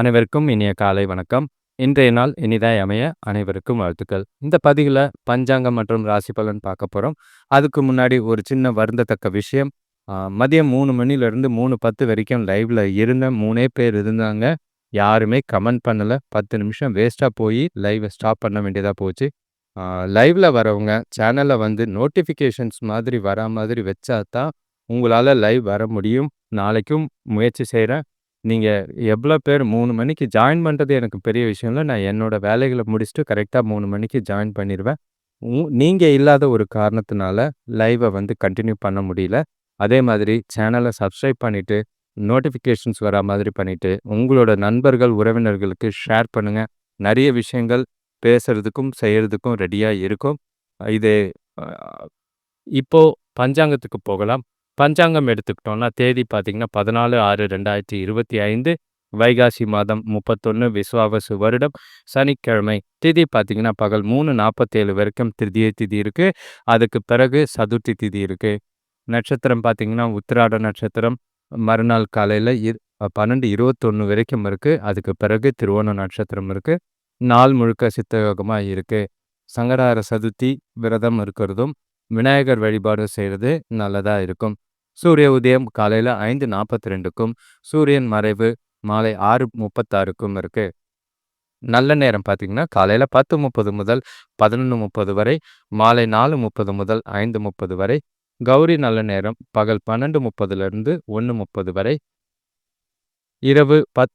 அனைவருக்கும் இனிய காலை வணக்கம். இன்றைய நாள் இனிதாய் அமைய அனைவருக்கும் வாழ்த்துக்கள். இந்த பதிவில் பஞ்சாங்கம் மற்றும் ராசி பலன் பார்க்க போகிறோம் அதுக்கு முன்னாடி ஒரு சின்ன வருந்தத்தக்க விஷயம். மதியம் மூணு மணிலேருந்து மூணு பத்து வரைக்கும் லைவில் இருந்த மூணே பேர் இருந்தாங்க. யாருமே கமெண்ட் பண்ணலை. பத்து நிமிஷம் வேஸ்ட்டாக போய் லைவை ஸ்டாப் பண்ண வேண்டியதாக போச்சு. லைவில் வரவங்க சேனலில் வந்து நோட்டிஃபிகேஷன்ஸ் மாதிரி வரா மாதிரி வச்சா தான் உங்களால் லைவ் வர முடியும். நாளைக்கும் முயற்சி செய்கிறேன் நீங்கள் எவ்வளோ பேர் மூணு மணிக்கு ஜாயின் பண்ணுறது எனக்கு பெரிய விஷயம் இல்லை. நான் என்னோடய வேலைகளை முடிச்சுட்டு கரெக்டாக மூணு மணிக்கு ஜாயின் பண்ணிடுவேன் நீங்கள் இல்லாத ஒரு காரணத்தினால லைவை வந்து கண்டினியூ பண்ண முடியல. அதே மாதிரி சேனலை சப்ஸ்கிரைப் பண்ணிவிட்டு நோட்டிஃபிகேஷன்ஸ் வரா மாதிரி பண்ணிவிட்டு உங்களோட நண்பர்கள் உறவினர்களுக்கு ஷேர் பண்ணுங்கள் நிறைய விஷயங்கள் பேசுகிறதுக்கும் செய்கிறதுக்கும் ரெடியாக இருக்கும். இது இப்போது பஞ்சாங்கத்துக்கு போகலாம். பஞ்சாங்கம் எடுத்துக்கிட்டோம்னா தேதி பார்த்தீங்கன்னா பதினாலு ஆறு ரெண்டாயிரத்தி இருபத்தி ஐந்து வைகாசி மாதம் முப்பத்தொன்று விஸ்வாவசு வருடம் சனிக்கிழமை. திதி பார்த்தீங்கன்னா பகல் மூணு நாற்பத்தேழு வரைக்கும் திருதிய திதி இருக்குது அதுக்கு பிறகு சதுர்த்தி திதி இருக்குது நட்சத்திரம் பார்த்தீங்கன்னா உத்திராட நட்சத்திரம் மறுநாள் காலையில் இரு பன்னெண்டு இருபத்தொன்று வரைக்கும் இருக்குது அதுக்கு பிறகு திருவோண நட்சத்திரம் இருக்குது நாள் முழுக்க சித்தயோகமாக இருக்குது சங்கடார சதுர்த்தி விரதம் இருக்கிறதும் விநாயகர் வழிபாடு செய்கிறது நல்லதாக இருக்கும். சூரிய உதயம் காலையில் ஐந்து நாற்பத்தி ரெண்டுக்கும் சூரியன் மறைவு மாலை ஆறு முப்பத்தாறுக்கும் இருக்கு. நல்ல நேரம் பார்த்தீங்கன்னா காலையில் பத்து முப்பது முதல் பதினொன்று முப்பது வரை மாலை நாலு முப்பது முதல் ஐந்து முப்பது வரை கௌரி நல்ல நேரம் பகல் பன்னெண்டு முப்பதுலேருந்து ஒன்று முப்பது வரை. இரவு பத்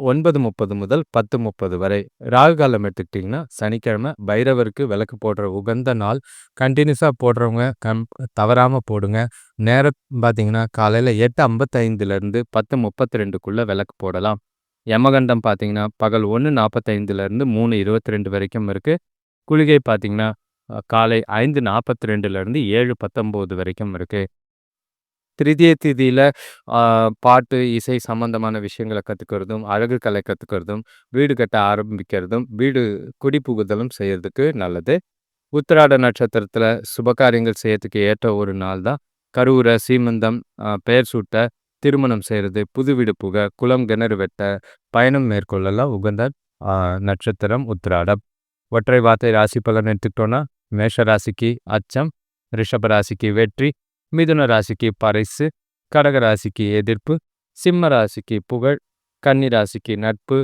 ஒன்பது முப்பது முதல் பத்து முப்பது வரை. ராகு காலம் எடுத்துக்கிட்டிங்கன்னா சனிக்கிழமை பைரவருக்கு விளக்கு போடுற உகந்த நாள். கண்டினியூஸாக போடுறவங்க கம் தவறாமல் போடுங்க. நேரம் பார்த்தீங்கன்னா காலையில் எட்டு ஐம்பத்தைந்துலேருந்து பத்து முப்பத்தி ரெண்டுக்குள்ளே விளக்கு போடலாம். யமகண்டம் பார்த்தீங்கன்னா பகல் ஒன்று நாற்பத்தைந்துலேருந்து மூணு இருபத்தி ரெண்டு வரைக்கும் இருக்குது குளிகை பார்த்தீங்கன்னா காலை ஐந்து நாற்பத்தி ரெண்டுலேருந்து ஏழு பத்தொம்போது வரைக்கும் இருக்குது திருதிய திதியில் பாட்டு இசை சம்பந்தமான விஷயங்களை கற்றுக்கிறதும் அழகு கலை கற்றுக்கிறதும் வீடு கட்ட ஆரம்பிக்கிறதும் வீடு குடி புகுதலும் செய்யறதுக்கு நல்லது. உத்திராட நட்சத்திரத்தில் சுபகாரியங்கள் செய்யறதுக்கு ஏற்ற ஒரு நாள் தான். கருவுரை சீமந்தம் பெயர் சூட்ட திருமணம் செய்கிறது புது வீடு புக குளம் கிணறு வெட்ட பயணம் மேற்கொள்ளலாம். உகந்த நட்சத்திரம் உத்திராடம். ஒற்றை வார்த்தை ராசி பலன் எடுத்துக்கிட்டோன்னா மேஷ ராசிக்கு அச்சம் ரிஷப ராசிக்கு வெற்றி மிதுன ராசிக்கு பரிசு கடக ராசிக்கு எதிர்ப்பு சிம்ம ராசிக்கு புகழ் கன்னி ராசிக்கு நட்பு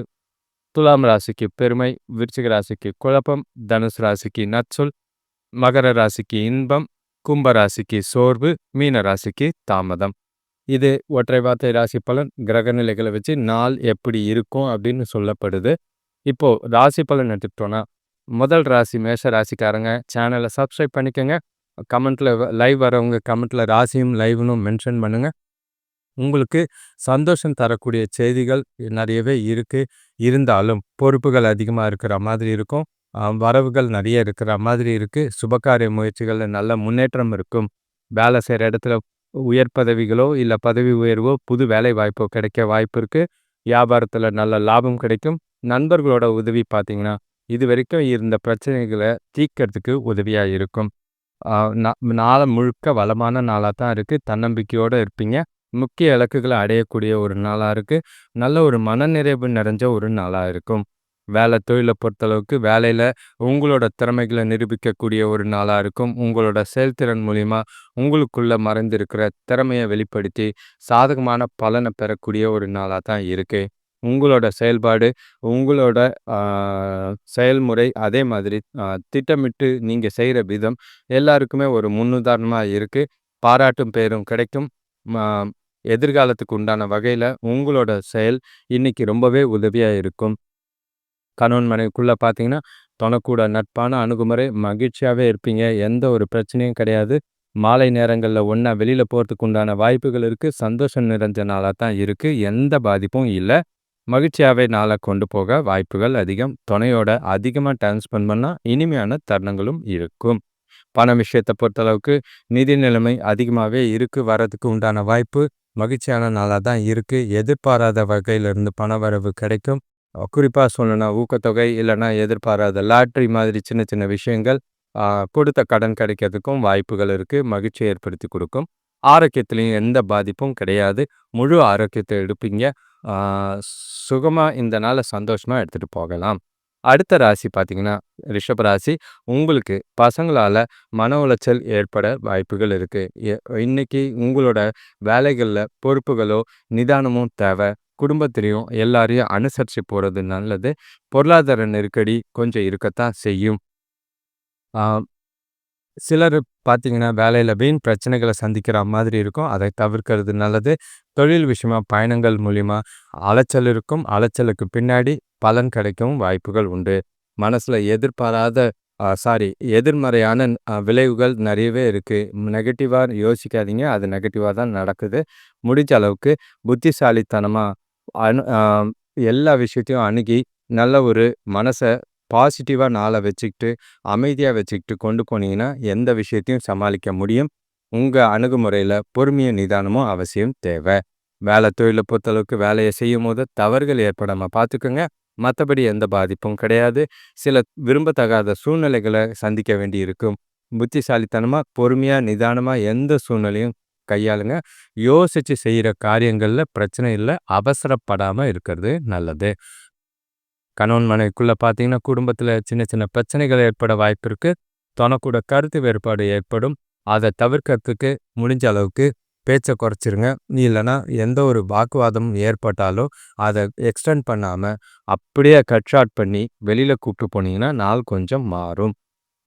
துலாம் ராசிக்கு பெருமை விருச்சிக ராசிக்கு குழப்பம் தனுசு ராசிக்கு நற்சொல் மகர ராசிக்கு இன்பம் கும்ப ராசிக்கு சோர்வு மீன ராசிக்கு தாமதம். இது ஒற்றை வார்த்தை ராசி பலன் கிரக நிலைகளை வச்சு நாள் எப்படி இருக்கும் அப்படின்னு சொல்லப்படுது. இப்போ ராசி பலன் எடுத்துக்கிட்டோன்னா முதல் ராசி மேஷ ராசிக்காரங்க சேனலை சப்ஸ்கிரைப் பண்ணிக்கோங்க. கமெண்ட்டில் லைவ் வரவங்க கமெண்ட்டில் ராசியும் லைவ்னும் மென்ஷன் பண்ணுங்கள் உங்களுக்கு சந்தோஷம் தரக்கூடிய செய்திகள் நிறையவே இருக்குது இருந்தாலும் பொறுப்புகள் அதிகமாக இருக்கிற மாதிரி இருக்கும். வரவுகள் நிறைய இருக்கிற மாதிரி இருக்குது சுபகாரிய முயற்சிகளில் நல்ல முன்னேற்றம் இருக்கும். வேலை செய்கிற இடத்துல உயர் பதவிகளோ இல்லை பதவி உயர்வோ புது வேலை வாய்ப்போ கிடைக்க வாய்ப்பு இருக்குது வியாபாரத்தில் நல்ல லாபம் கிடைக்கும். நண்பர்களோட உதவி பார்த்திங்கன்னா இது வரைக்கும் இருந்த பிரச்சனைகளை தீர்க்கறதுக்கு உதவியாக இருக்கும். நாளை முழுக்க வளமான நாளாக தான் இருக்குது தன்னம்பிக்கையோடு இருப்பீங்க. முக்கிய இலக்குகளை அடையக்கூடிய ஒரு நாளாக இருக்குது நல்ல ஒரு மனநிறைவு நிறைஞ்ச ஒரு நாளாக இருக்கும். வேலை தொழிலை பொறுத்தளவுக்கு வேலையில் உங்களோட திறமைகளை நிரூபிக்கக்கூடிய ஒரு நாளாக இருக்கும். உங்களோட செயல்திறன் மூலிமா உங்களுக்குள்ளே மறைந்திருக்கிற திறமையை வெளிப்படுத்தி சாதகமான பலனை பெறக்கூடிய ஒரு நாளாக தான் இருக்குது உங்களோட செயல்பாடு உங்களோட செயல்முறை அதே மாதிரி திட்டமிட்டு நீங்கள் செய்கிற விதம் எல்லாருக்குமே ஒரு முன்னுதாரணமாக இருக்குது பாராட்டும் பேரும் கிடைக்கும். எதிர்காலத்துக்கு உண்டான வகையில் உங்களோட செயல் இன்னைக்கு ரொம்பவே உதவியாக இருக்கும். கணவன் மனைவிக்குள்ளே பார்த்தீங்கன்னா தொணக்கூட நட்பான அணுகுமுறை மகிழ்ச்சியாகவே இருப்பீங்க. எந்த ஒரு பிரச்சனையும் கிடையாது. மாலை நேரங்களில் ஒன்றா வெளியில் போகிறதுக்கு உண்டான வாய்ப்புகள் இருக்குது சந்தோஷம் நிறைஞ்ச நாளாக தான் இருக்குது எந்த பாதிப்பும் இல்லை. மகிழ்ச்சியாகவே நாளை கொண்டு போக வாய்ப்புகள் அதிகம். துணையோட அதிகமாக டைம் ஸ்பெண்ட் பண்ணால் இனிமையான தருணங்களும் இருக்கும். பண விஷயத்தை பொறுத்தளவுக்கு நிதி நிலைமை அதிகமாகவே இருக்குது வரதுக்கு உண்டான வாய்ப்பு மகிழ்ச்சியான நாளாக தான் இருக்குது எதிர்பாராத வகையிலிருந்து பண வரவு கிடைக்கும். குறிப்பாக சொல்லணும்னா ஊக்கத்தொகை இல்லைன்னா எதிர்பாராத லாட்ரி மாதிரி சின்ன சின்ன விஷயங்கள் கொடுத்த கடன் கிடைக்கிறதுக்கும் வாய்ப்புகள் இருக்குது மகிழ்ச்சி ஏற்படுத்தி கொடுக்கும். ஆரோக்கியத்துலேயும் எந்த பாதிப்பும் கிடையாது. முழு ஆரோக்கியத்தை எடுப்பீங்க. சுகமாக இந்த நாளை சந்தோஷமாக எடுத்துகிட்டு போகலாம். அடுத்த ராசி பார்த்தீங்கன்னா ரிஷப ராசி. உங்களுக்கு பசங்களால் மன உளைச்சல் ஏற்பட வாய்ப்புகள் இருக்குது இன்னைக்கு உங்களோட வேலைகளில் பொறுப்புகளோ நிதானமும் தேவை. குடும்பத்திலையும் எல்லாரையும் அனுசரித்து போகிறது நல்லது. பொருளாதார நெருக்கடி கொஞ்சம் இருக்கத்தான் செய்யும். சிலர் பார்த்திங்கன்னா வேலையில் வீண் பிரச்சனைகளை சந்திக்கிற மாதிரி இருக்கும். அதை தவிர்க்கிறது நல்லது. தொழில் விஷயமா பயணங்கள் மூலிமா அலைச்சல் இருக்கும். அலைச்சலுக்கு பின்னாடி பலன் கிடைக்கவும் வாய்ப்புகள் உண்டு. மனசில் எதிர்பாராத சாரி எதிர்மறையான விளைவுகள் நிறையவே இருக்குது நெகட்டிவாக யோசிக்காதீங்க. அது நெகட்டிவாக தான் நடக்குது. முடிஞ்ச அளவுக்கு புத்திசாலித்தனமாக அணு எல்லா விஷயத்தையும் அணுகி நல்ல ஒரு மனசை பாசிட்டிவாக நாளை வச்சுக்கிட்டு அமைதியாக வச்சுக்கிட்டு கொண்டு போனீங்கன்னா எந்த விஷயத்தையும் சமாளிக்க முடியும். உங்கள் அணுகுமுறையில் பொறுமையும் நிதானமும் அவசியம் தேவை. வேலை தொழிலை பொறுத்தளவுக்கு வேலையை செய்யும் போது தவறுகள் ஏற்படாமல் பார்த்துக்கோங்க. மற்றபடி எந்த பாதிப்பும் கிடையாது. சில விரும்பத்தகாத சூழ்நிலைகளை சந்திக்க வேண்டி இருக்கும். புத்திசாலித்தனமாக பொறுமையாக நிதானமாக எந்த சூழ்நிலையும் கையாளுங்க. யோசித்து செய்கிற காரியங்களில் பிரச்சனை இல்லை அவசரப்படாமல் இருக்கிறது நல்லது. கணவன் மனைவிக்குள்ளே பார்த்தீங்கன்னா குடும்பத்தில் சின்ன சின்ன பிரச்சனைகள் ஏற்பட வாய்ப்பு இருக்குது தனக்கூட கருத்து வேறுபாடு ஏற்படும். அதை தவிர்க்கிறதுக்கு முடிஞ்ச அளவுக்கு பேச்சை குறைச்சிருங்க. இல்லைன்னா எந்த ஒரு வாக்குவாதமும் ஏற்பட்டாலோ அதை எக்ஸ்டெண்ட் பண்ணாமல் அப்படியே கட் ஷார்ட் பண்ணி வெளியில் கூப்பிட்டு போனீங்கன்னா நாள் கொஞ்சம் மாறும்.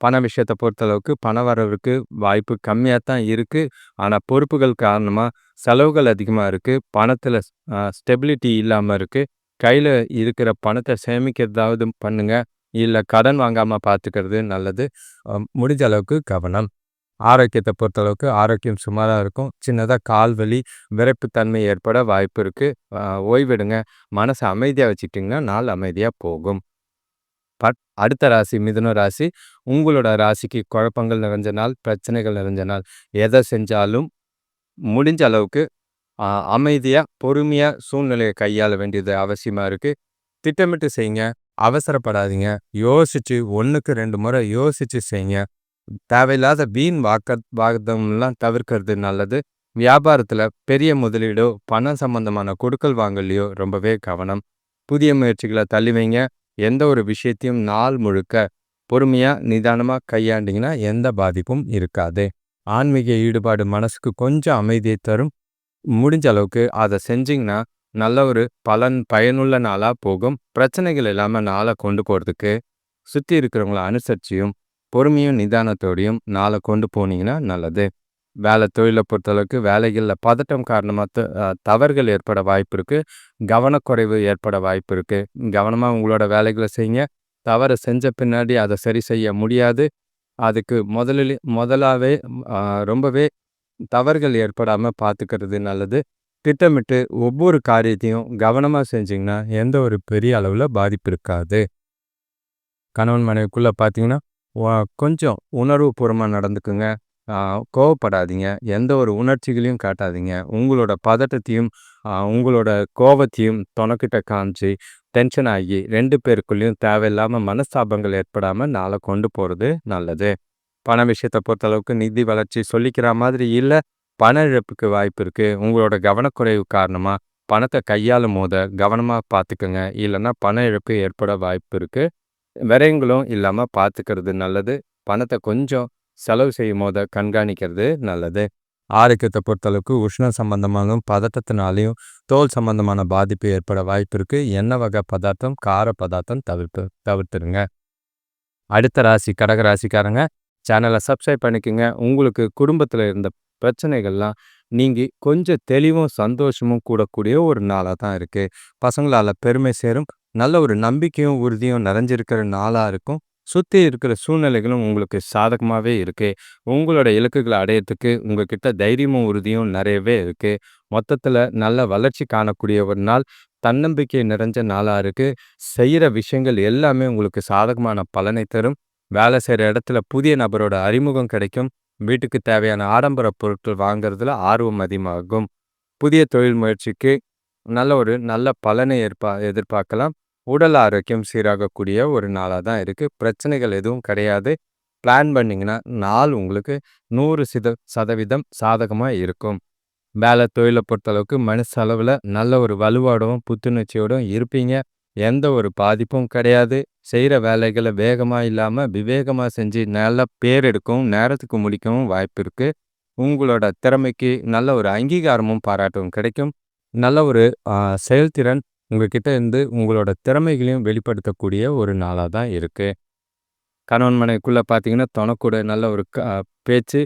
பண விஷயத்தை பொறுத்தளவுக்கு பண வரவுக்கு வாய்ப்பு கம்மியாக தான் இருக்குது ஆனால் பொறுப்புகள் காரணமாக செலவுகள் அதிகமாக இருக்குது பணத்தில் ஸ்டெபிலிட்டி இல்லாமல் இருக்குது கையில் இருக்கிற பணத்தை சேமிக்கிறதாவது பண்ணுங்க. இல்லை கடன் வாங்காமல் பார்த்துக்கிறது நல்லது. முடிஞ்ச அளவுக்கு கவனம். ஆரோக்கியத்தை பொறுத்தளவுக்கு ஆரோக்கியம் சுமாராக இருக்கும். சின்னதாக கால் வலி விரைப்புத்தன்மை ஏற்பட வாய்ப்பு இருக்குது ஓய்வெடுங்க. மனசை அமைதியாக வச்சுக்கிட்டிங்கன்னா நாள் அமைதியாக போகும். பட் அடுத்த ராசி மிதுன ராசி உங்களோட ராசிக்கு குழப்பங்கள் நிறைஞ்ச நாள் பிரச்சனைகள் நிறைஞ்ச நாள். எதை செஞ்சாலும் முடிஞ்ச அளவுக்கு அமைதியாக பொறுமையாக சூழ்நிலையை கையாள வேண்டியது அவசியமாக இருக்குது திட்டமிட்டு செய்யுங்க அவசரப்படாதீங்க. யோசிச்சு ஒன்றுக்கு ரெண்டு முறை யோசிச்சு செய்யுங்க தேவையில்லாத வீண் வாக்க வாதம்லாம் தவிர்க்கிறது நல்லது. வியாபாரத்தில் பெரிய முதலீடோ பணம் சம்பந்தமான கொடுக்கல் வாங்கலையோ ரொம்பவே கவனம். புதிய முயற்சிகளை தள்ளி வைங்க. எந்த ஒரு விஷயத்தையும் நாள் முழுக்க பொறுமையாக நிதானமாக கையாண்டிங்கன்னா எந்த பாதிப்பும் இருக்காது. ஆன்மீக ஈடுபாடு மனசுக்கு கொஞ்சம் அமைதியை தரும். முடிஞ்ச அளவுக்கு அதை செஞ்சிங்கன்னா நல்ல ஒரு பலன் பயனுள்ள நாளாக போகும். பிரச்சனைகள் இல்லாமல் நாளை கொண்டு போகிறதுக்கு சுற்றி இருக்கிறவங்கள அனுசரிச்சியும் பொறுமையும் நிதானத்தோடையும் நாளை கொண்டு போனீங்கன்னா நல்லது. வேலை தொழிலை பொறுத்தளவுக்கு வேலைகளில் பதட்டம் காரணமாக தவறுகள் ஏற்பட வாய்ப்பு இருக்குது கவனக்குறைவு ஏற்பட வாய்ப்பு இருக்குது கவனமாக உங்களோட வேலைகளை செய்யுங்க. தவறை செஞ்ச பின்னாடி அதை சரி செய்ய முடியாது. அதுக்கு முதலில் முதலாவே ரொம்பவே தவறுகள் ஏற்படாமல் பார்த்துக்கிறது நல்லது. திட்டமிட்டு ஒவ்வொரு காரியத்தையும் கவனமாக செஞ்சிங்கன்னா எந்த ஒரு பெரிய அளவில் பாதிப்பு இருக்காது. கணவன் மனைவிக்குள்ளே பார்த்தீங்கன்னா கொஞ்சம் உணர்வுபூர்வமாக நடந்துக்குங்க. கோவப்படாதீங்க. எந்த ஒரு உணர்ச்சிகளையும் காட்டாதீங்க. உங்களோட பதட்டத்தையும் உங்களோட கோவத்தையும் தொணக்கிட்ட காமிச்சு டென்ஷன் ஆகி ரெண்டு பேருக்குள்ளேயும் தேவையில்லாமல் மனஸ்தாபங்கள் ஏற்படாமல் நாளை கொண்டு போகிறது நல்லது. பண விஷயத்தை பொறுத்தளவுக்கு நிதி வளர்ச்சி சொல்லிக்கிற மாதிரி இல்லை. பண இழப்புக்கு வாய்ப்பு இருக்குது உங்களோட கவனக்குறைவு காரணமாக பணத்தை கையாளும் போத கவனமாக பார்த்துக்கோங்க இல்லைன்னா பண இழப்பு ஏற்பட வாய்ப்பு இருக்குது விரயங்களும் இல்லாமல் பார்த்துக்கிறது நல்லது. பணத்தை கொஞ்சம் செலவு செய்யும் போத கண்காணிக்கிறது நல்லது. ஆரோக்கியத்தை பொறுத்தளவுக்கு உஷ்ண சம்பந்தமான பதட்டத்தினாலையும் தோல் சம்பந்தமான பாதிப்பு ஏற்பட வாய்ப்பு இருக்குது எண்ணெய் வகை பதார்த்தம் கார பதார்த்தம் தவிர்த்து தவிர்த்துருங்க அடுத்த ராசி கடக ராசிக்காரங்க. சேனலை சப்ஸ்கிரைப் பண்ணிக்கோங்க. உங்களுக்கு குடும்பத்தில் இருந்த பிரச்சனைகள்லாம் நீங்கள் கொஞ்சம் தெளிவும் சந்தோஷமும் கூடக்கூடிய ஒரு நாளாக தான் இருக்குது பசங்களால் பெருமை சேரும். நல்ல ஒரு நம்பிக்கையும் உறுதியும் நிறைஞ்சிருக்கிற நாளாக இருக்கும். சுற்றி இருக்கிற சூழ்நிலைகளும் உங்களுக்கு சாதகமாகவே இருக்குது உங்களோட இலக்குகளை அடையிறதுக்கு உங்ககிட்ட தைரியமும் உறுதியும் நிறையவே இருக்குது மொத்தத்தில் நல்ல வளர்ச்சி காணக்கூடிய ஒரு நாள் தன்னம்பிக்கை நிறைஞ்ச நாளாக இருக்குது செய்கிற விஷயங்கள் எல்லாமே உங்களுக்கு சாதகமான பலனை தரும். வேலை செய்கிற இடத்துல புதிய நபரோட அறிமுகம் கிடைக்கும். வீட்டுக்கு தேவையான ஆடம்பர பொருட்கள் வாங்குறதுல ஆர்வம் அதிகமாகும். புதிய தொழில் முயற்சிக்கு நல்ல ஒரு நல்ல பலனை ஏற்பா எதிர்பார்க்கலாம். உடல் ஆரோக்கியம் சீராகக்கூடிய ஒரு நாளாக தான் இருக்குது பிரச்சனைகள் எதுவும் கிடையாது. பிளான் பண்ணிங்கன்னா நாள் உங்களுக்கு நூறு சித சதவீதம் சாதகமாக இருக்கும். வேலை தொழிலை பொறுத்தளவுக்கு மனசளவில் நல்ல ஒரு வலுவோடவும் புத்துணர்ச்சியோடும் இருப்பீங்க. எந்த ஒரு பாதிப்பும் கிடையாது. செய்கிற வேலைகளை வேகமாக இல்லாமல் விவேகமாக செஞ்சு நல்ல பேர் எடுக்கவும் நேரத்துக்கு முடிக்கவும் வாய்ப்பு இருக்குது உங்களோட திறமைக்கு நல்ல ஒரு அங்கீகாரமும் பாராட்டவும் கிடைக்கும். நல்ல ஒரு செயல்திறன் உங்ககிட்ட இருந்து உங்களோட திறமைகளையும் வெளிப்படுத்தக்கூடிய ஒரு நாளாக தான் இருக்குது கணவன் மனைக்குள்ளே பார்த்தீங்கன்னா தொணக்கூட நல்ல ஒரு க பேச்சு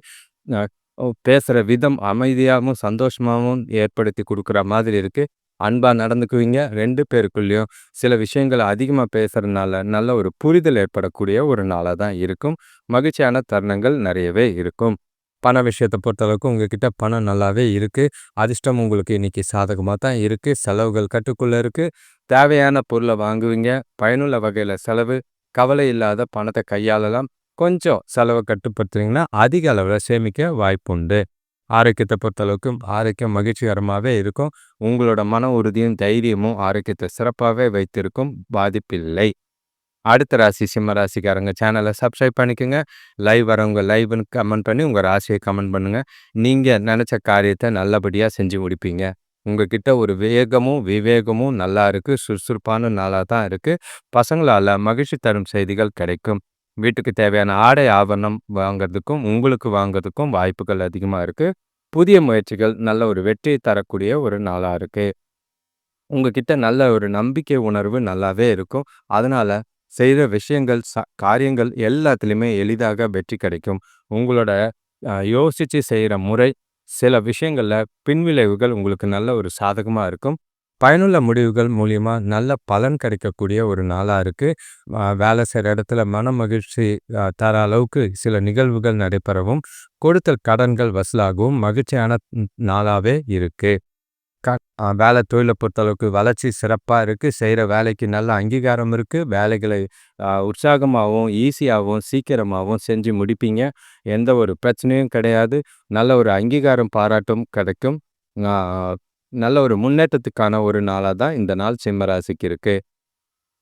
பேசுகிற விதம் அமைதியாகவும் சந்தோஷமாகவும் ஏற்படுத்தி கொடுக்குற மாதிரி இருக்குது அன்பாக நடந்துக்குவீங்க. ரெண்டு பேருக்குள்ளேயும் சில விஷயங்களை அதிகமாக பேசுகிறதுனால நல்ல ஒரு புரிதல் ஏற்படக்கூடிய ஒரு நாளாக தான் இருக்கும். மகிழ்ச்சியான தருணங்கள் நிறையவே இருக்கும். பண விஷயத்தை பொறுத்தளவுக்கு உங்ககிட்ட பணம் நல்லாவே இருக்குது அதிர்ஷ்டம் உங்களுக்கு இன்றைக்கி சாதகமாக தான் இருக்குது செலவுகள் கட்டுக்குள்ளே இருக்குது தேவையான பொருளை வாங்குவீங்க. பயனுள்ள வகையில் செலவு. கவலை இல்லாத பணத்தை கையாளலாம். கொஞ்சம் செலவை கட்டுப்படுத்துறீங்கன்னா அதிக அளவில் சேமிக்க வாய்ப்புண்டு. ஆரோக்கியத்தை பொறுத்தளவுக்கு ஆரோக்கியம் மகிழ்ச்சிகரமாகவே இருக்கும். உங்களோட மன உறுதியும் தைரியமும் ஆரோக்கியத்தை சிறப்பாகவே வைத்திருக்கும் பாதிப்பில்லை. அடுத்த ராசி சிம்ம ராசிக்காரங்க சேனலை சப்ஸ்கிரைப் பண்ணிக்கோங்க. லைவ் வரவங்க லைவ்னு கமெண்ட் பண்ணி உங்கள் ராசியை கமெண்ட் பண்ணுங்கள் நீங்கள் நினச்ச காரியத்தை நல்லபடியாக செஞ்சு முடிப்பீங்க. உங்ககிட்ட ஒரு வேகமும் விவேகமும் நல்லா இருக்குது சுறுசுறுப்பான நாளாக தான் இருக்குது பசங்களால் மகிழ்ச்சி தரும் செய்திகள் கிடைக்கும். வீட்டுக்கு தேவையான ஆடை ஆவணம் வாங்கிறதுக்கும் உங்களுக்கு வாங்கிறதுக்கும் வாய்ப்புகள் அதிகமாக இருக்குது புதிய முயற்சிகள் நல்ல ஒரு வெற்றியை தரக்கூடிய ஒரு நாளாக இருக்குது உங்ககிட்ட நல்ல ஒரு நம்பிக்கை உணர்வு நல்லாவே இருக்கும். அதனால் செய்கிற விஷயங்கள் ச காரியங்கள் எல்லாத்துலேயுமே எளிதாக வெற்றி கிடைக்கும். உங்களோட யோசித்து செய்கிற முறை சில விஷயங்களில் பின்விளைவுகள் உங்களுக்கு நல்ல ஒரு சாதகமாக இருக்கும். பயனுள்ள முடிவுகள் மூலியமாக நல்ல பலன் கிடைக்கக்கூடிய ஒரு நாளாக இருக்குது வேலை செய்கிற இடத்துல மன மகிழ்ச்சி தர அளவுக்கு சில நிகழ்வுகள் நடைபெறவும் கொடுத்தல் கடன்கள் வசூலாகவும் மகிழ்ச்சியான நாளாகவே இருக்குது க வேலை தொழிலை பொறுத்தளவுக்கு வளர்ச்சி சிறப்பாக இருக்குது செய்கிற வேலைக்கு நல்ல அங்கீகாரம் இருக்குது வேலைகளை உற்சாகமாகவும் ஈஸியாகவும் சீக்கிரமாகவும் செஞ்சு முடிப்பீங்க. எந்த ஒரு பிரச்சனையும் கிடையாது. நல்ல ஒரு அங்கீகாரம் பாராட்டும் கிடைக்கும். நல்ல ஒரு முன்னேற்றத்துக்கான ஒரு நாளாக தான் இந்த நாள் சிம்மராசிக்கு இருக்குது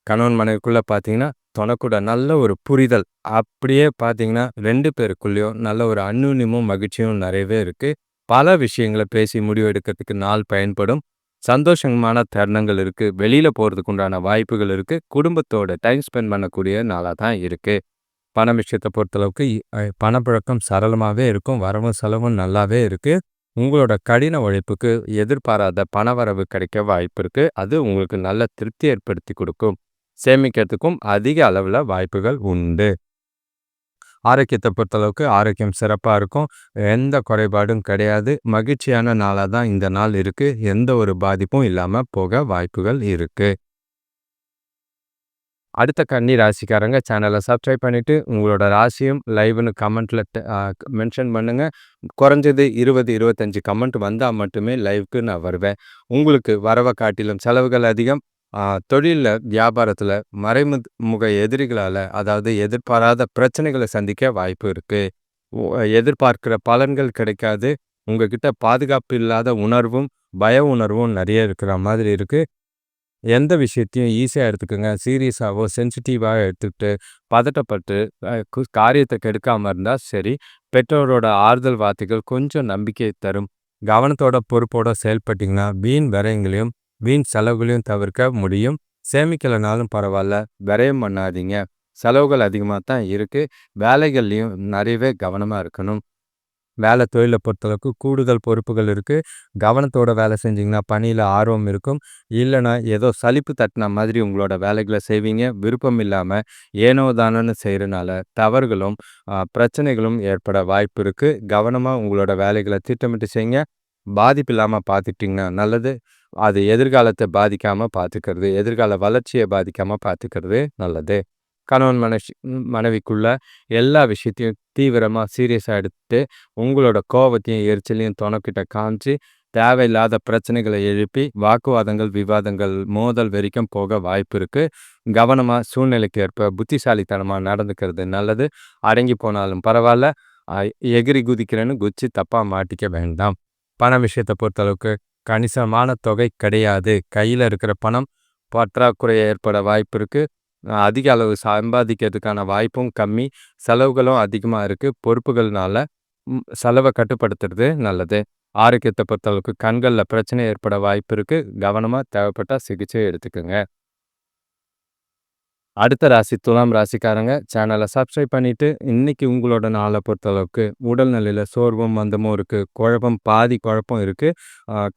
கணவன் மனைவிக்குள்ளே பார்த்தீங்கன்னா தொனக்கூட நல்ல ஒரு புரிதல். அப்படியே பார்த்தீங்கன்னா ரெண்டு பேருக்குள்ளேயும் நல்ல ஒரு அந்நுன்யமும் மகிழ்ச்சியும் நிறையவே இருக்குது பல விஷயங்களை பேசி முடிவு எடுக்கிறதுக்கு நாள் பயன்படும். சந்தோஷமான தருணங்கள் இருக்குது வெளியில் போகிறதுக்கு உண்டான வாய்ப்புகள் இருக்குது குடும்பத்தோட டைம் ஸ்பெண்ட் பண்ணக்கூடிய நாளாக தான் இருக்குது பண விஷயத்தை பொறுத்தளவுக்கு பணப்பழக்கம் சரளமாகவே இருக்கும். வரவும் செலவும் நல்லாவே இருக்குது உங்களோட கடின உழைப்புக்கு எதிர்பாராத பணவரவு கிடைக்க வாய்ப்பு இருக்குது அது உங்களுக்கு நல்ல திருப்தி ஏற்படுத்தி கொடுக்கும். சேமிக்கிறதுக்கும் அதிக அளவில் வாய்ப்புகள் உண்டு. ஆரோக்கியத்தை பொறுத்தளவுக்கு ஆரோக்கியம் சிறப்பாக இருக்கும். எந்த குறைபாடும் கிடையாது. மகிழ்ச்சியான நாளாக தான் இந்த நாள் இருக்குது எந்த ஒரு பாதிப்பும் இல்லாமல் போக வாய்ப்புகள் இருக்குது அடுத்த கன்னி ராசிக்காரங்க சேனலை சப்ஸ்கிரைப் பண்ணிவிட்டு உங்களோட ராசியும் லைவ்னு கமெண்ட்டில் மென்ஷன் பண்ணுங்கள் குறைஞ்சது இருபது இருபத்தஞ்சி கமெண்ட் வந்தால் மட்டுமே லைவுக்கு நான் வருவேன். உங்களுக்கு வரவை காட்டிலும் செலவுகள் அதிகம். தொழிலில் வியாபாரத்தில் மறைமுக எதிரிகளால் அதாவது எதிர்பாராத பிரச்சனைகளை சந்திக்க வாய்ப்பு இருக்குது எதிர்பார்க்கிற பலன்கள் கிடைக்காது. உங்ககிட்ட பாதுகாப்பு இல்லாத உணர்வும் பய உணர்வும் நிறைய இருக்கிற மாதிரி இருக்குது எந்த விஷயத்தையும் ஈஸியாக எடுத்துக்கோங்க. சீரியஸாகவோ சென்சிட்டிவாக எடுத்துக்கிட்டு பதட்டப்பட்டு காரியத்தை கெடுக்காமல் இருந்தால் சரி. பெற்றோரோட ஆறுதல் வார்த்தைகள் கொஞ்சம் நம்பிக்கை தரும். கவனத்தோட பொறுப்போட செயல்பட்டிங்கன்னா வீண் விரயங்களையும் வீண் செலவுகளையும் தவிர்க்க முடியும். சேமிக்கலைனாலும் பரவாயில்ல விரயம் பண்ணாதீங்க. செலவுகள் அதிகமாக தான் இருக்குது வேலைகள்லையும் நிறையவே கவனமாக இருக்கணும். வேலை தொழிலை பொறுத்தளவுக்கு கூடுதல் பொறுப்புகள் இருக்குது கவனத்தோட வேலை செஞ்சிங்கன்னா பணியில் ஆர்வம் இருக்கும். இல்லைனா ஏதோ சலிப்பு தட்டின மாதிரி உங்களோட வேலைகளை செய்வீங்க. விருப்பம் இல்லாமல் ஏனோ தானோன்னு செய்கிறனால தவறுகளும் பிரச்சனைகளும் ஏற்பட வாய்ப்பு இருக்குது கவனமாக உங்களோட வேலைகளை திட்டமிட்டு செய்யுங்க பாதிப்பு இல்லாமல் பார்த்துட்டிங்கன்னா நல்லது. அது எதிர்காலத்தை பாதிக்காமல் பார்த்துக்கிறது எதிர்கால வளர்ச்சியை பாதிக்காமல் பார்த்துக்கிறது நல்லது. கணவன் மனைவி மனைவிக்குள்ள எல்லா விஷயத்தையும் தீவிரமாக சீரியஸாக எடுத்து உங்களோட கோபத்தையும் எரிச்சலையும் துணைக்கிட்ட காமிச்சு தேவையில்லாத பிரச்சனைகளை எழுப்பி வாக்குவாதங்கள் விவாதங்கள் மோதல் வரைக்கும் போக வாய்ப்பு இருக்குது கவனமாக சூழ்நிலைக்கு ஏற்ப புத்திசாலித்தனமாக நடந்துக்கிறது நல்லது. அடங்கி போனாலும் பரவாயில்ல. எகிரி குதிக்கிறேன்னு குச்சி தப்பாக மாட்டிக்க வேண்டாம். பண விஷயத்தை பொறுத்தளவுக்கு கணிசமான தொகை கிடையாது. கையில் இருக்கிற பணம் பற்றாக்குறை ஏற்பட வாய்ப்பு இருக்குது அதிக அளவு சம்பாதிக்கிறதுக்கான வாய்ப்பும் கம்மி செலவுகளும் அதிகமாக இருக்குது பொறுப்புகள்னால செலவை கட்டுப்படுத்துறது நல்லது. ஆரோக்கியத்தை பொறுத்தளவுக்கு கண்களில் பிரச்சனை ஏற்பட வாய்ப்பு இருக்குது கவனமாக தேவைப்பட்டால் சிகிச்சை எடுத்துக்கோங்க. அடுத்த ராசி துலாம் ராசிக்காரங்க சேனலை சப்ஸ்கிரைப் பண்ணிவிட்டு இன்றைக்கி உங்களோட நாளை பொறுத்தளவுக்கு உடல்நிலையில் சோர்வும் மந்தமும் இருக்குது குழப்பம் பாதி குழப்பம் இருக்குது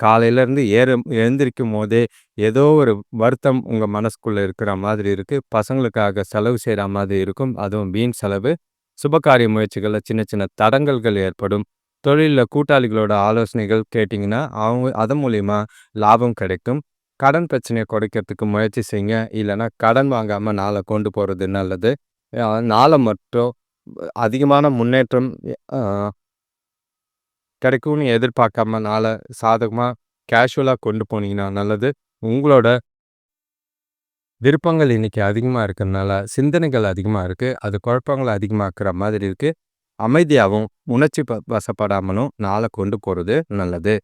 காலையிலேருந்து ஏற எழுந்திருக்கும் போதே ஏதோ ஒரு வருத்தம் உங்கள் மனசுக்குள்ளே இருக்கிற மாதிரி இருக்குது பசங்களுக்காக செலவு செய்கிற மாதிரி இருக்கும். அதுவும் வீண் செலவு. சுபகாரிய முயற்சிகளில் சின்ன சின்ன தடங்கல்கள் ஏற்படும். தொழிலில் கூட்டாளிகளோட ஆலோசனைகள் கேட்டிங்கன்னா அவங்க அதன் மூலிமா லாபம் கிடைக்கும். கடன் பிரச்சனையை குறைக்கிறதுக்கு முயற்சி செய்யுங்க. இல்லைன்னா கடன் வாங்காமல் நாளை கொண்டு போகிறது நல்லது. நாளை மட்டும் அதிகமான முன்னேற்றம் கிடைக்கும்னு எதிர்பார்க்காம நாளை சாதகமாக கேஷுவலாக கொண்டு போனீங்கன்னா நல்லது. உங்களோட விருப்பங்கள் இன்றைக்கி அதிகமாக இருக்கிறதுனால சிந்தனைகள் அதிகமாக இருக்குது அது குழப்பங்கள் அதிகமாக்குற மாதிரி இருக்குது அமைதியாகவும் உணர்ச்சி வசப்படாமலும் நாளை கொண்டு போகிறது நல்லது.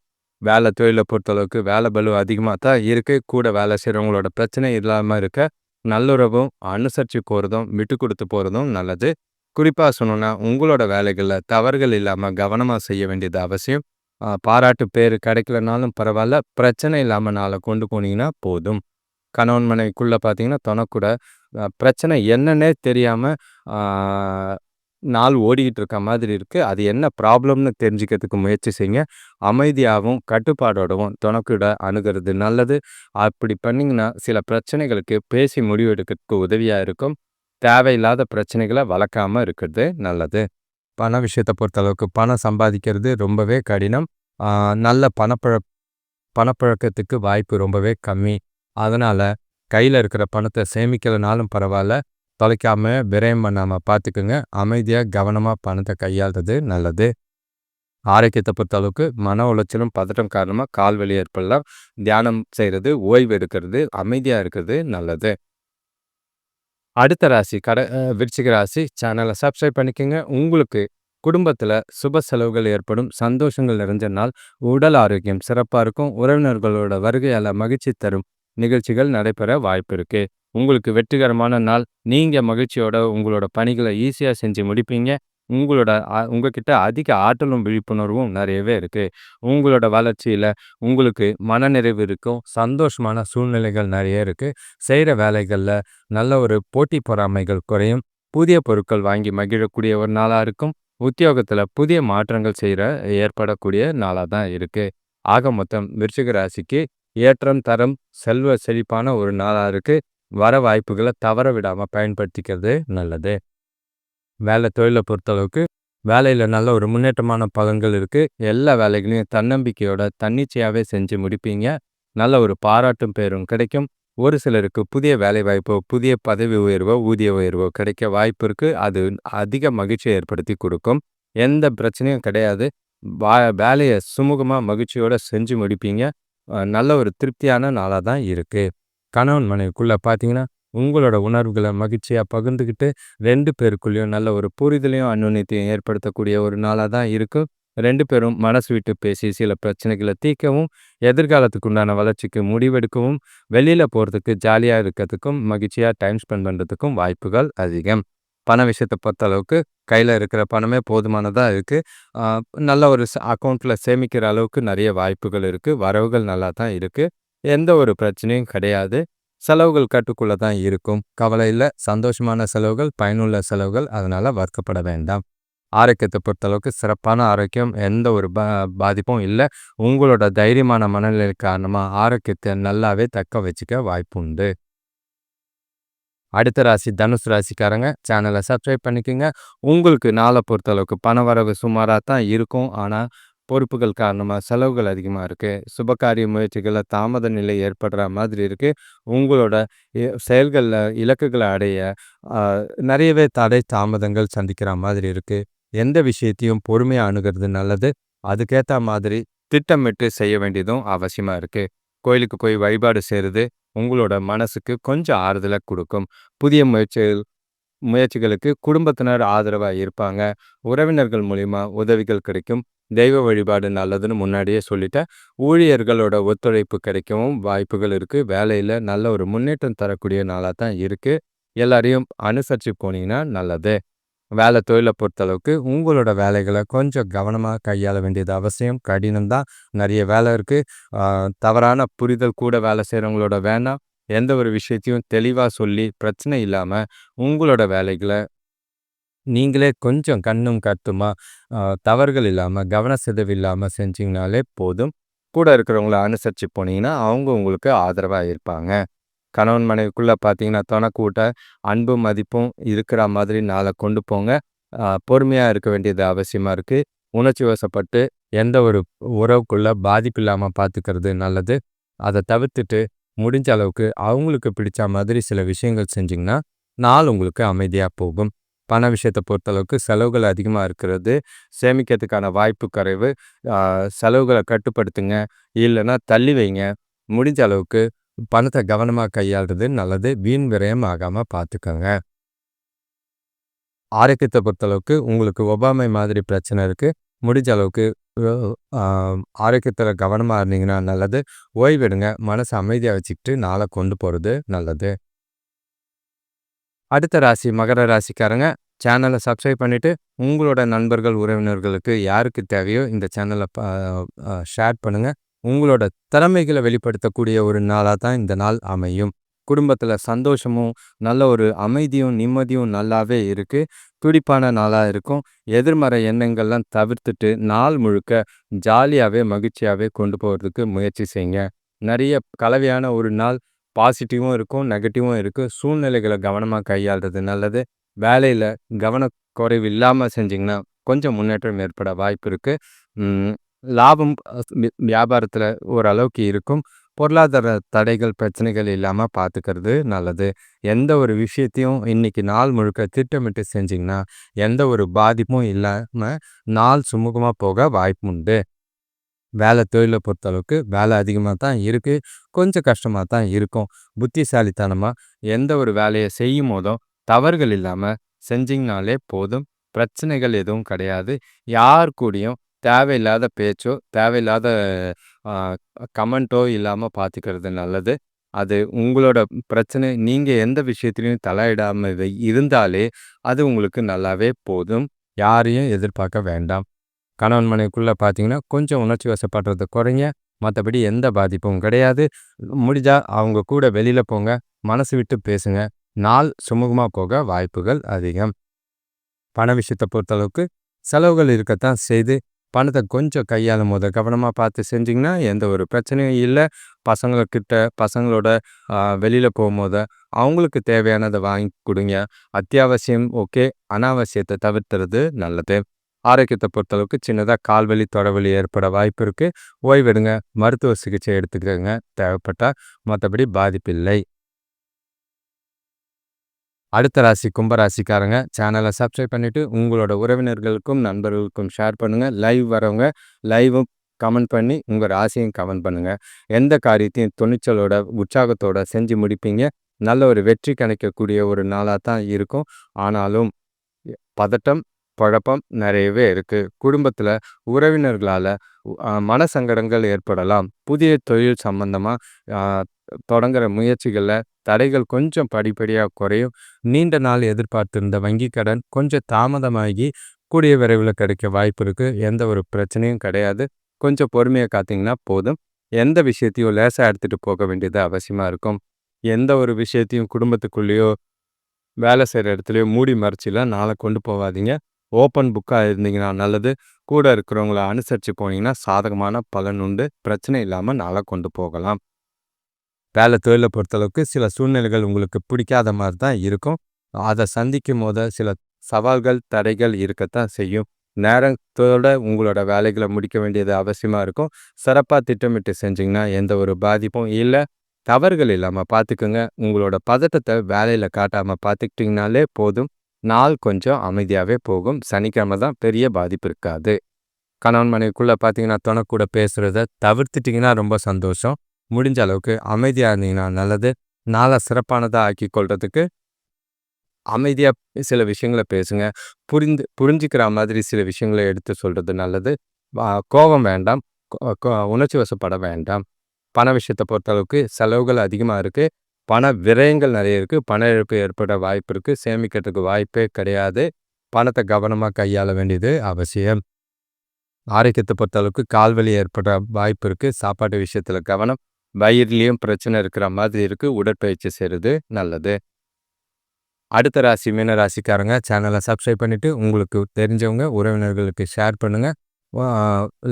வேலை தொழிலை பொறுத்தளவுக்கு வேலை பலு அதிகமாக தான் இருக்குது கூட வேலை செய்கிறவங்களோட பிரச்சனை இல்லாமல் இருக்க நல்லுறவும் அனுசரித்து போகிறதும் விட்டு கொடுத்து போகிறதும் நல்லது. குறிப்பாக சொன்னோன்னா உங்களோட வேலைகளில் தவறுகள் இல்லாமல் கவனமாக செய்ய வேண்டியது அவசியம். பாராட்டு பேர் கிடைக்கலனாலும் பரவாயில்ல பிரச்சனை இல்லாமல் நாளை கொண்டு போனீங்கன்னா போதும். கணவன் மனைவிக்குள்ளே பார்த்தீங்கன்னா தொனக்கூட பிரச்சனை என்னன்னே தெரியாமல் நாள் ஓடிக்கிட்டு இருக்க மாதிரி இருக்குது அது என்ன ப்ராப்ளம்னு தெரிஞ்சுக்கிறதுக்கு முயற்சி செய்யுங்க. அமைதியாகவும் கட்டுப்பாடோடவும் துணக்கிட அணுகிறது நல்லது. அப்படி பண்ணிங்கன்னா சில பிரச்சனைகளுக்கு பேசி முடிவெடுக்கிறதுக்கு உதவியாக இருக்கும். தேவையில்லாத பிரச்சனைகளை வளர்க்காமல் இருக்கிறது நல்லது. பண விஷயத்தை பொறுத்தளவுக்கு பணம் சம்பாதிக்கிறது ரொம்பவே கடினம். நல்ல பணப்பழ பணப்பழக்கத்துக்கு வாய்ப்பு ரொம்பவே கம்மி. அதனால் கையில் இருக்கிற பணத்தை சேமிக்கலைனாலும் பரவாயில்ல. தொலைக்காமல் விரயம் பண்ணாமல் பார்த்துக்குங்க அமைதியாக கவனமாக பணத்தை கையாளுறது நல்லது. ஆரோக்கியத்தை பொறுத்த அளவுக்கு மன உளைச்சலும் பதட்டம் காரணமாக கால் வலி ஏற்படலாம். தியானம் செய்கிறது ஓய்வு எடுக்கிறது அமைதியாக இருக்கிறது நல்லது. அடுத்த ராசி கட விருச்சிக ராசி சேனலை சப்ஸ்கிரைப் பண்ணிக்கோங்க. உங்களுக்கு குடும்பத்தில் சுப செலவுகள் ஏற்படும். சந்தோஷங்கள் நிறைஞ்ச நாள். உடல் ஆரோக்கியம் சிறப்பாக இருக்கும். உறவினர்களோட வருகையால் மகிழ்ச்சி தரும் நிகழ்ச்சிகள் நடைபெற வாய்ப்பு இருக்குது உங்களுக்கு வெற்றிகரமான நாள். நீங்கள் மகிழ்ச்சியோட உங்களோட பணிகளை ஈஸியாக செஞ்சு முடிப்பீங்க. உங்களோட உங்ககிட்ட அதிக ஆற்றலும் விழிப்புணர்வும் நிறையவே இருக்குது உங்களோட வளர்ச்சியில் உங்களுக்கு மனநிறைவு இருக்கும். சந்தோஷமான சூழ்நிலைகள் நிறைய இருக்குது செய்கிற வேலைகளில் நல்ல ஒரு போட்டி பொறாமைகள் குறையும். புதிய பொருட்கள் வாங்கி மகிழக்கூடிய ஒரு நாளாக இருக்கும். உத்தியோகத்தில் புதிய மாற்றங்கள் செய்கிற ஏற்படக்கூடிய நாளாக தான் இருக்குது ஆக மொத்தம் விருச்சிக ராசிக்கு ஏற்றம் தரம் செல்வ செழிப்பான ஒரு நாளாக இருக்குது வர வாய்ப்புகளை தவற விடாமல் பயன்படுத்திக்கிறது நல்லது. வேலை தொழிலை பொறுத்தளவுக்கு வேலையில் நல்ல ஒரு முன்னேற்றமான பலன்கள் இருக்குது எல்லா வேலைகளையும் தன்னம்பிக்கையோட தன்னிச்சையாகவே செஞ்சு முடிப்பீங்க. நல்ல ஒரு பாராட்டும் பேரும் கிடைக்கும். ஒரு சிலருக்கு புதிய வேலை வாய்ப்போ புதிய பதவி உயர்வோ ஊதிய உயர்வோ கிடைக்க வாய்ப்பு இருக்குது அது அதிக மகிழ்ச்சியை ஏற்படுத்தி கொடுக்கும். எந்த பிரச்சனையும் கிடையாது. வா வேலையை சுமூகமாக மகிழ்ச்சியோடு செஞ்சு முடிப்பீங்க. நல்ல ஒரு திருப்தியான நாளாக தான் இருக்குது கணவன் மனைவிக்குள்ளே பார்த்தீங்கன்னா உங்களோட உணர்வுகளை மகிழ்ச்சியாக பகிர்ந்துக்கிட்டு ரெண்டு பேருக்குள்ளேயும் நல்ல ஒரு புரிதலையும் அந்நுண்ணியத்தையும் ஏற்படுத்தக்கூடிய ஒரு நாளாக தான் இருக்கும் ரெண்டு பேரும் மனசு விட்டு பேசி சில பிரச்சனைகளை தீர்க்கவும் எதிர்காலத்துக்கு உண்டான வளர்ச்சிக்கு முடிவெடுக்கவும் வெளியில் போகிறதுக்கு ஜாலியாக இருக்கிறதுக்கும் மகிழ்ச்சியாக டைம் ஸ்பெண்ட் பண்ணுறதுக்கும் வாய்ப்புகள் அதிகம். பண விஷயத்தை பொறுத்த அளவுக்கு கையில் இருக்கிற பணமே போதுமானதாக இருக்குது நல்ல ஒரு அக்கௌண்ட்டில் சேமிக்கிற அளவுக்கு நிறைய வாய்ப்புகள் இருக்குது வரவுகள் நல்லா தான் இருக்குது எந்த ஒரு பிரச்சனையும் கிடையாது. செலவுகள் கட்டுக்குள்ளே தான் இருக்கும். கவலை இல்லை. சந்தோஷமான செலவுகள் பயனுள்ள செலவுகள் அதனால் வறுக்கப்பட வேண்டாம். ஆரோக்கியத்தை பொறுத்தளவுக்கு சிறப்பான ஆரோக்கியம் எந்த ஒரு பா பாதிப்பும் இல்லை. உங்களோட தைரியமான மனநிலை காரணமாக ஆரோக்கியத்தை நல்லாவே தக்க வச்சுக்க வாய்ப்பு உண்டு. அடுத்த ராசி தனுசு ராசிக்காரங்க சேனலை சப்ஸ்கிரைப் பண்ணிக்கோங்க. உங்களுக்கு நாளை பொறுத்தளவுக்கு பண வரவு சுமாராக தான் இருக்கும். ஆனால் பொறுப்புகள் காரணமாக செலவுகள் அதிகமாக இருக்குது சுபகாரிய முயற்சிகளில் தாமத நிலை ஏற்படுற மாதிரி இருக்குது உங்களோட செயல்களில் இலக்குகளை அடைய நிறையவே தடை தாமதங்கள் சந்திக்கிற மாதிரி இருக்குது எந்த விஷயத்தையும் பொறுமையாக அணுகிறது நல்லது. அதுக்கேற்ற மாதிரி திட்டமிட்டு செய்ய வேண்டியதும் அவசியமாக இருக்குது கோயிலுக்கு போய் வழிபாடு செய்கிறது உங்களோட மனசுக்கு கொஞ்சம் ஆறுதலை கொடுக்கும். புதிய முயற்சிகள் முயற்சிகளுக்கு குடும்பத்தினர் ஆதரவாக இருப்பாங்க. உறவினர்கள் மூலிமா உதவிகள் கிடைக்கும். தெய்வ வழிபாடு நல்லதுன்னு முன்னாடியே சொல்லிட்டேன் ஊழியர்களோட ஒத்துழைப்பு கிடைக்கவும் வாய்ப்புகள் இருக்குது வேலையில் நல்ல ஒரு முன்னேற்றம் தரக்கூடிய நாளாக தான் இருக்குது எல்லாரையும் அனுசரித்து போனீங்கன்னா நல்லது. வேலை தொழிலை பொறுத்தளவுக்கு உங்களோட வேலைகளை கொஞ்சம் கவனமாக கையாள வேண்டியது அவசியம். கடினம் தான். நிறைய வேலை இருக்குது தவறான புரிதல் கூட வேலை செய்கிறவங்களோட வேணாம். எந்த ஒரு விஷயத்தையும் தெளிவாக சொல்லி பிரச்சனை இல்லாமல் உங்களோட வேலைகளை நீங்களே கொஞ்சம் கண்ணும் கருத்துமா தவறுகள் இல்லாமல் கவன சிதைவு இல்லாமல் செஞ்சிங்கனாலே போதும். கூட இருக்கிறவங்கள அனுசரித்து போனீங்கன்னா அவங்க உங்களுக்கு ஆதரவாக இருப்பாங்க. கணவன் மனைவிக்குள்ளே பார்த்தீங்கன்னா தொணக்கூட்ட அன்பும் மதிப்பும் இருக்கிற மாதிரி நாளை கொண்டு போங்க. பொறுமையாக இருக்க வேண்டியது அவசியமாக இருக்குது உணர்ச்சி வசப்பட்டு எந்த ஒரு உறவுக்குள்ளே பாதிப்பு இல்லாமல் பார்த்துக்கிறது நல்லது. அதை தவிர்த்துட்டு முடிஞ்ச அளவுக்கு அவங்களுக்கு பிடிச்ச மாதிரி சில விஷயங்கள் செஞ்சிங்கன்னா நாள் உங்களுக்கு அமைதியாக போகும். பண விஷயத்தை பொறுத்தளவுக்கு செலவுகள் அதிகமாக இருக்கிறது. சேமிக்கிறதுக்கான வாய்ப்பு குறைவு. செலவுகளை கட்டுப்படுத்துங்க. இல்லைன்னா தள்ளி வைங்க. முடிஞ்ச அளவுக்கு பணத்தை கவனமாக கையாளுறது நல்லது. வீண் விரயம் ஆகாமல் பார்த்துக்கோங்க ஆரோக்கியத்தை பொறுத்தளவுக்கு உங்களுக்கு ஒபாமை மாதிரி பிரச்சனை இருக்குது முடிஞ்ச அளவுக்கு ஆரோக்கியத்தில் கவனமாக இருந்தீங்கன்னா நல்லது. ஓய்வெடுங்க மனசை அமைதியாக வச்சுக்கிட்டு நாளை கொண்டு போகிறது நல்லது. அடுத்த ராசி மகர ராசிக்காரங்க சேனலை சப்ஸ்கிரைப் பண்ணிவிட்டு உங்களோட நண்பர்கள் உறவினர்களுக்கு யாருக்கு தேவையோ இந்த சேனலை ஷேர் பண்ணுங்கள் உங்களோட திறமைகளை வெளிப்படுத்தக்கூடிய ஒரு நாளாக தான் இந்த நாள் அமையும். குடும்பத்தில் சந்தோஷமும் நல்ல ஒரு அமைதியும் நிம்மதியும் நல்லாவே இருக்குது துடிப்பான நாளாக இருக்கும். எதிர்மறை எண்ணங்கள்லாம் தவிர்த்துட்டு நாள் முழுக்க ஜாலியாகவே மகிழ்ச்சியாகவே கொண்டு போகிறதுக்கு முயற்சி செய்யுங்க. நிறைய கலவையான ஒரு நாள் பாசிட்டிவும் இருக்கும் நெகட்டிவும் இருக்குது சூழ்நிலைகளை கவனமாக கையாளுறது நல்லது. வேலையில் கவனக்குறைவு இல்லாமல் செஞ்சிங்கன்னா கொஞ்சம் முன்னேற்றம் ஏற்பட வாய்ப்பு இருக்குது லாபம் வியாபாரத்தில் ஓரளவுக்கு இருக்கும். பொருளாதார தடைகள் பிரச்சனைகள் இல்லாமல் பார்த்துக்கிறது நல்லது. எந்த ஒரு விஷயத்தையும் இன்னைக்கு நாள் முழுக்க திட்டமிட்டு செஞ்சிங்கன்னா எந்த ஒரு பாதிப்பும் இல்லாமல் நாள் சுமூகமாக போக வாய்ப்பு உண்டு வேலை தொழிலை பொறுத்தளவுக்கு வேலை அதிகமாக தான் இருக்குது கொஞ்சம் கஷ்டமாக தான் இருக்கும். புத்திசாலித்தனமாக எந்த ஒரு வேலையை செய்யும் போதும் தவறுகள் இல்லாமல் செஞ்சிங்கனாலே போதும். பிரச்சனைகள் எதுவும் கிடையாது. யார் கூடயும் தேவையில்லாத பேச்சோ தேவையில்லாத கமெண்ட்டோ இல்லாமல் பார்த்துக்கிறது நல்லது. அது உங்களோட பிரச்சனை. நீங்கள் எந்த விஷயத்துலையும் தலையிடாமல் இருந்தாலே அது உங்களுக்கு நல்லாவே போதும். யாரையும் எதிர்பார்க்க வேண்டாம். கணவன் மனைவிக்குள்ளே பார்த்தீங்கன்னா கொஞ்சம் உணர்ச்சி வசப்படுறது குறைங்க. மற்றபடி எந்த பாதிப்பும் கிடையாது. முடிஞ்சால் அவங்க கூட வெளியில் போங்க. மனசு விட்டு பேசுங்க. நாள் சுமூகமாக போக வாய்ப்புகள் அதிகம். பண விஷயத்தை பொறுத்தளவுக்கு செலவுகள் இருக்கத்தான் செய்து பணத்தை கொஞ்சம் கையாளும் போது கவனமாக பார்த்து செஞ்சிங்கன்னா எந்த ஒரு பிரச்சனையும் இல்லை. பசங்கக்கிட்ட பசங்களோட வெளியில் போகும்போது அவங்களுக்கு தேவையானதை வாங்கி கொடுங்க. அத்தியாவசியம் ஓகே அனாவசியத்தை தவிர்த்துறது நல்லது. ஆரோக்கியத்தை பொறுத்தளவுக்கு சின்னதாக கால்வலி தொடவலி ஏற்பட வாய்ப்பு இருக்குது ஓய்வெடுங்க மருத்துவ சிகிச்சை எடுத்துக்கோங்க தேவைப்பட்டால் மற்றபடி பாதிப்பில்லை அடுத்த ராசி கும்பராசிக்காரங்க சேனலை சப்ஸ்கிரைப் பண்ணிவிட்டு உங்களோட உறவினர்களுக்கும் நண்பர்களுக்கும் ஷேர் பண்ணுங்கள் லைவ் வரவங்க லைவும் கமெண்ட் பண்ணி உங்கள் ராசியும் கமெண்ட் பண்ணுங்கள் எந்த காரியத்தையும் துணிச்சலோட உற்சாகத்தோட செஞ்சு முடிப்பீங்க. நல்ல ஒரு வெற்றி கிடைக்கக்கூடிய ஒரு நாளாக தான் இருக்கும். ஆனாலும் பதட்டம் குழப்பம் நிறையவே இருக்குது குடும்பத்தில் உறவினர்களால் மனசங்கடங்கள் ஏற்படலாம். புதிய தொழில் சம்பந்தமாக தொடங்குற முயற்சிகளில் தடைகள் கொஞ்சம் படிப்படியாக குறையும். நீண்ட நாள் எதிர்பார்த்திருந்த வங்கி கடன் கொஞ்சம் தாமதமாகி கூடிய விரைவில் கிடைக்க வாய்ப்பு இருக்குது எந்த ஒரு பிரச்சனையும் கிடையாது. கொஞ்சம் பொறுமையாக காத்திங்கன்னா போதும். எந்த விஷயத்தையும் லேசாக எடுத்துகிட்டு போக வேண்டியது அவசியமாக இருக்கும். எந்த ஒரு விஷயத்தையும் குடும்பத்துக்குள்ளேயோ வேலை செய்கிற இடத்துலையோ மூடி மறைச்சிலாம் நாளை கொண்டு போகாதீங்க. ஓப்பன் புக்காக இருந்தீங்கன்னா நல்லது. கூட இருக்கிறவங்கள அனுசரித்து போனீங்கன்னா சாதகமான பலன் உண்டு. பிரச்சனை இல்லாமல் நாளை கொண்டு போகலாம். வேலை தொழிலை பொறுத்தளவுக்கு சில சூழ்நிலைகள் உங்களுக்கு பிடிக்காத மாதிரி தான் இருக்கும். அதை சந்திக்கும் போது சில சவால்கள் தடைகள் இருக்கத்தான் செய்யும். நேரத்தோட உங்களோட வேலைகளை முடிக்க வேண்டியது அவசியமாக இருக்கும். சிறப்பாக திட்டமிட்டு செஞ்சிங்கன்னா எந்த ஒரு பாதிப்பும் இல்லை. தவறுகள் இல்லாமல் பார்த்துக்குங்க உங்களோட பதட்டத்தை வேலையில் காட்டாமல் பார்த்துக்கிட்டிங்கனாலே போதும். நாள் கொஞ்சம் அமைதியாகவே போகும். சனிக்கிழமை தான் பெரிய பாதிப்பு இருக்காது. கணவன் மனைவிக்குள்ளே பார்த்தீங்கன்னா துணக்கூட பேசுகிறத தவிர்த்துட்டிங்கன்னா ரொம்ப சந்தோஷம். முடிஞ்ச அளவுக்கு அமைதியாக இருந்தீங்கன்னா நல்லது. நாளை சிறப்பானதாக ஆக்கி கொள்றதுக்கு அமைதியாக சில விஷயங்களை பேசுங்க. புரிந்து புரிஞ்சுக்கிற மாதிரி சில விஷயங்களை எடுத்து சொல்கிறது நல்லது. கோபம் வேண்டாம். உணர்ச்சி வசப்பட வேண்டாம். பண விஷயத்தை பொறுத்தளவுக்கு செலவுகள் அதிகமாக இருக்குது பண விரயங்கள் நிறைய இருக்குது பண இழப்பு ஏற்பட வாய்ப்பு இருக்குது சேமிக்கிறதுக்கு வாய்ப்பே கிடையாது. பணத்தை கவனமாக கையாள வேண்டியது அவசியம். ஆரோக்கியத்தை பொறுத்தளவுக்கு கால்வலி ஏற்பட வாய்ப்பு இருக்குது சாப்பாட்டு விஷயத்தில் கவனம். வயிறுலேயும் பிரச்சனை இருக்கிற மாதிரி இருக்குது உடற்பயிற்சி செய்கிறது நல்லது. அடுத்த ராசி மீன ராசிக்காரங்க சேனலை சப்ஸ்கிரைப் பண்ணிவிட்டு உங்களுக்கு தெரிஞ்சவங்க உறவினர்களுக்கு ஷேர் பண்ணுங்கள்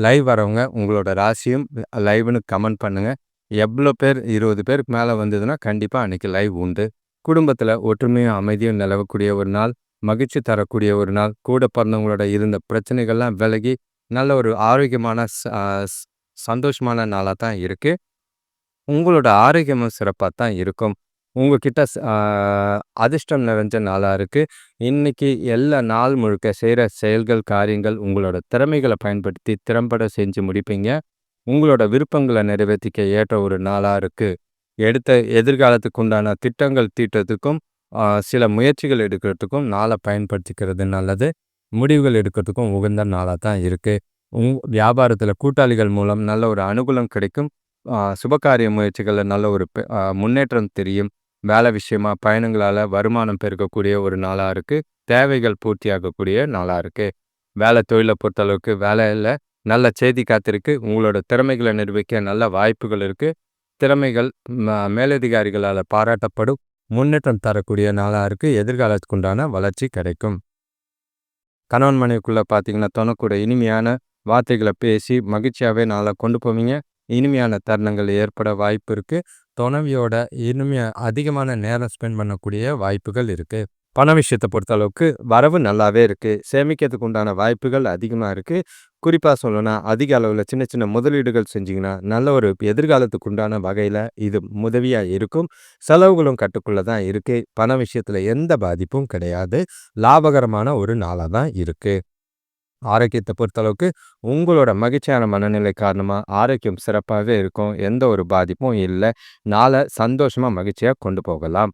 லைவ் வரவங்க உங்களோட ராசியும் லைவ்னு கமெண்ட் பண்ணுங்கள் எவ்வளோ பேர் இருபது பேருக்கு மேலே வந்ததுன்னா கண்டிப்பாக அன்றைக்கி லைவ் உண்டு. குடும்பத்தில் ஒற்றுமையும் அமைதியும் நிலவக்கூடிய ஒரு நாள் மகிழ்ச்சி தரக்கூடிய ஒரு நாள் கூட பிறந்தவங்களோட இருந்த பிரச்சனைகள்லாம் விலகி நல்ல ஒரு ஆரோக்கியமான சந்தோஷமான நாளாக தான் இருக்குது உங்களோட ஆரோக்கியமும் சிறப்பாக தான் இருக்கும். உங்ககிட்ட அதிர்ஷ்டம் நிறைஞ்ச நாளாக இருக்குது இன்றைக்கி எல்லா நாள் முழுக்க செய்கிற செயல்கள் காரியங்கள் உங்களோட திறமைகளை பயன்படுத்தி திறம்பட செஞ்சு முடிப்பீங்க. உங்களோட விருப்பங்களை நிறைவேற்றிக்க ஏற்ற ஒரு நாளாக இருக்குது எடுத்த எதிர்காலத்துக்கு உண்டான திட்டங்கள் தீட்டுறதுக்கும் சில முயற்சிகள் எடுக்கிறதுக்கும் நாளை பயன்படுத்திக்கிறது நல்லது. முடிவுகள் எடுக்கிறதுக்கும் உகந்த நாளாக தான் இருக்குது உங் வியாபாரத்தில் கூட்டாளிகள் மூலம் நல்ல ஒரு அனுகூலம் கிடைக்கும். சுபகாரிய முயற்சிகளில் நல்ல ஒரு முன்னேற்றம் தெரியும். வேலை விஷயமா பயணங்களால் வருமானம் பெருக்கக்கூடிய ஒரு நாளாக இருக்குது தேவைகள் பூர்த்தியாகக்கூடிய நாளாக இருக்குது வேலை தொழிலை பொறுத்தளவுக்கு வேலையில் நல்ல செய்தி காத்திருக்கு. உங்களோட திறமைகளை நிரூபிக்க நல்ல வாய்ப்புகள் இருக்குது திறமைகள் மேலதிகாரிகளால் பாராட்டப்படும். முன்னேற்றம் தரக்கூடிய நாளாக இருக்குது எதிர்காலத்துக்கு உண்டான வளர்ச்சி கிடைக்கும். கணவன் மனைவிக்குள்ளே பார்த்தீங்கன்னா தனக்கூட இனிமையான வார்த்தைகளை பேசி மகிழ்ச்சியாகவே நாளாக கொண்டு போவீங்க. இனிமையான தருணங்கள் ஏற்பட வாய்ப்பு இருக்குது துணவியோட இனிமையாக அதிகமான நேரம் ஸ்பெண்ட் பண்ணக்கூடிய வாய்ப்புகள் இருக்குது பண விஷயத்தை பொறுத்த அளவுக்கு வரவு நல்லாவே இருக்குது சேமிக்கிறதுக்கு உண்டான வாய்ப்புகள் அதிகமாக இருக்குது குறிப்பாக சொல்லணும்னா அதிக அளவில் சின்ன சின்ன முதலீடுகள் செஞ்சிங்கன்னா நல்ல ஒரு எதிர்காலத்துக்கு உண்டான வகையில் இது உதவியாக இருக்கும். செலவுகளும் கட்டுக்குள்ளே தான் இருக்குது பண விஷயத்தில் எந்த பாதிப்பும் கிடையாது. லாபகரமான ஒரு நாளாக தான் இருக்குது ஆரோக்கியத்தை பொறுத்தளவுக்கு உங்களோட மகிழ்ச்சியான மனநிலை காரணமாக ஆரோக்கியம் சிறப்பாகவே இருக்கும். எந்த ஒரு பாதிப்பும் இல்லை. நாளை சந்தோஷமாக மகிழ்ச்சியாக கொண்டு போகலாம்.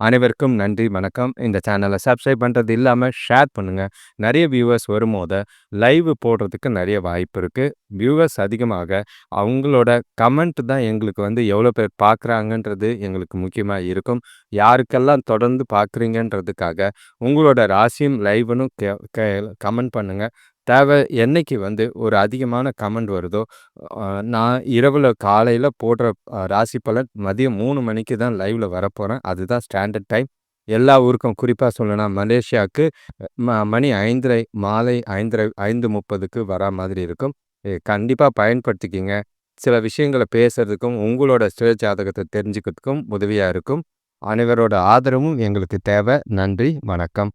அனைவருக்கும் நன்றி வணக்கம். இந்த சேனலை சப்ஸ்கிரைப் பண்ணுறது இல்லாமல் ஷேர் பண்ணுங்கள் நிறைய வியூவர்ஸ் வரும்போது லைவ் போடுறதுக்கு நிறைய வாய்ப்பு இருக்குது வியூவர்ஸ் அதிகமாக அவங்களோட கமெண்ட் தான் எங்களுக்கு வந்து எவ்வளோ பேர் பார்க்குறாங்கன்றது எங்களுக்கு முக்கியமாக இருக்கும். யாருக்கெல்லாம் தொடர்ந்து பார்க்குறீங்கன்றதுக்காக உங்களோட ராசியும் லைவ்னும் கமெண்ட் பண்ணுங்கள் தேவை என்னைக்கு வந்து ஒரு அதிகமான கமெண்ட் வருதோ நான் இரவில் காலையில் போடுற ராசி பலன் மதியம் மூணு மணிக்கு தான் லைவில் வரப்போகிறேன் அதுதான் ஸ்டாண்டர்ட் டைம். எல்லா ஊருக்கும் குறிப்பாக சொல்லணும் மலேசியாவுக்கு ம மணி ஐந்தரை மாலை ஐந்தரை ஐந்து முப்பதுக்கு வரா மாதிரி இருக்கும். கண்டிப்பாக பயன்படுத்திக்கிங்க. சில விஷயங்களை பேசுகிறதுக்கும் உங்களோட சுய ஜாதகத்தை தெரிஞ்சுக்கிறதுக்கும் உதவியாக இருக்கும். அனைவரோட ஆதரவும் எங்களுக்கு தேவை. நன்றி வணக்கம்.